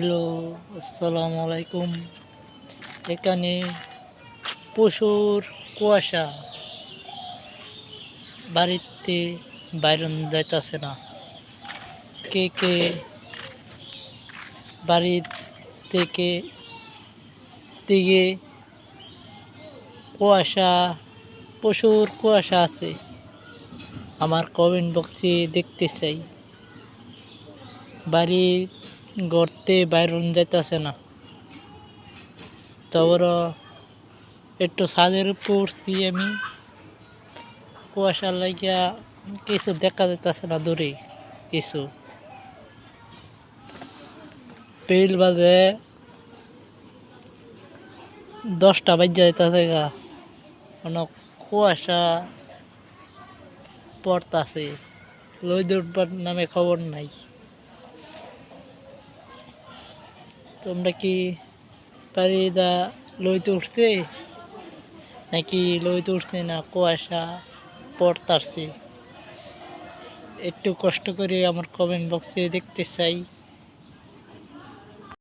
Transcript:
Hello, আসসালামু আলাইকুম। এখানে প্রচুর কুয়াশা। বাড়িতে বাইরন যাইতাছে না। কে কে বাড়ি থেকে দিকে কুয়াশা প্রচুর কুয়াশা আছে, আমার কমেন্ট বক্সে দেখতে চাই। বাড়ি গড়তে বাইরন যাইতেছে না। তারপর একটু ছাদের উপর আমি। কুয়াশা লাগিয়া কিছু দেখা যাইতেছে না দূরে, কিছু। পেল বাজে দশটা বাজে যাইতেছে গা। অনেক কুয়াশা পড়তাছে। উঠবার নামে খবর নাই। তোমরা কি পারি পারিদা লইতে উঠছে নাকি লইতে উঠছে না কুয়াশা পড়তারছে একটু কষ্ট করে আমার কমেন্ট বক্সে দেখতে চাই।